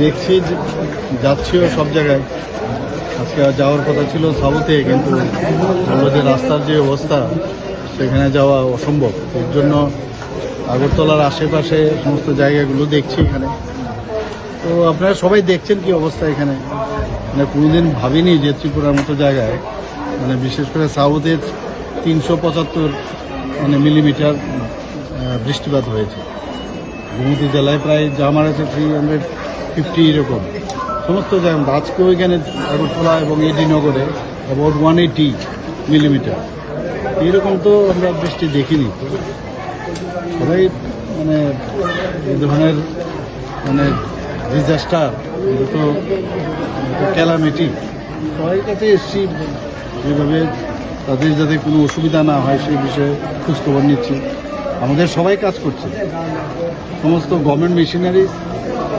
দেখছি যাচ্ছিও সব জায়গায়। আজকে যাওয়ার কথা ছিল সাউথে, কিন্তু বলল যে রাস্তার যে অবস্থা, সেখানে যাওয়া অসম্ভব। এর জন্য আগরতলার আশেপাশে সমস্ত জায়গাগুলো দেখছি এখানে। তো আপনারা সবাই দেখছেন কি অবস্থা এখানে? মানে কোনোদিন ভাবিনি যে ত্রিপুরার মতো জায়গায় মানে বিশেষ করে সাউথের তিনশো পঁচাত্তর মানে মিলিমিটার বৃষ্টিপাত হয়েছে। গোমতী জেলায় প্রায় যা মারেছে থ্রি হান্ড্রেড ফিফটি এরকম। সমস্ত জায়গা আজকেও এখানে আগরতলা এবং এডি নগরে, অ্যাবাউট ওয়ান এইটি মিলিমিটার এরকম তো আমরা বৃষ্টি দেখিনি। সবাই মানে এই ধরনের মানে ডিজাস্টার তো ক্যালামিটি সবাই কাছে এসছি, যেভাবে তাদের যাতে কোনো অসুবিধা না হয় সেই বিষয়ে খোঁজখবর নিচ্ছি। আমাদের সবাই কাজ করছে। সমস্ত গভর্নমেন্ট মেশিনারি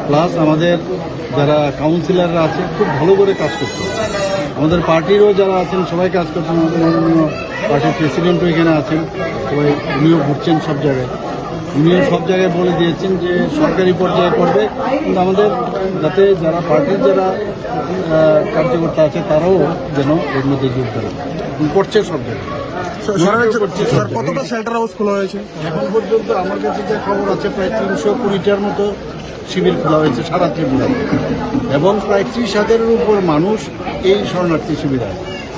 প্লাস আমাদের যারা কাউন্সিলররা আছে খুব ভালো করে কাজ করছে আমাদের পার্টিরও যারা আছেন সবাই কাজ করছেন আমাদের মাননীয় পার্টির প্রেসিডেন্টও এখানে আছেন সবাই উনিও ঘুরছেন সব জায়গায়। উনিও সব জায়গায় বলে দিয়েছেন যে সরকারি পর্যায়ে করবে কিন্তু আমাদের যাতে যারা পার্টির যারা কার্যকর্তা আছে তারাও যেন এর মধ্যে যোগ এবং করছে সব জায়গায়। কতটা শেল্টার হাউস খোলা হয়েছে? এখন পর্যন্ত আমার কাছে যে খবর আছে প্রায় তিনশো কুড়িটার মতো শিবির খোলা হয়েছে সারা ত্রিপুরায়। এবং প্রায় ত্রিশ হাজারের উপর মানুষ এই শরণার্থী শিবিরে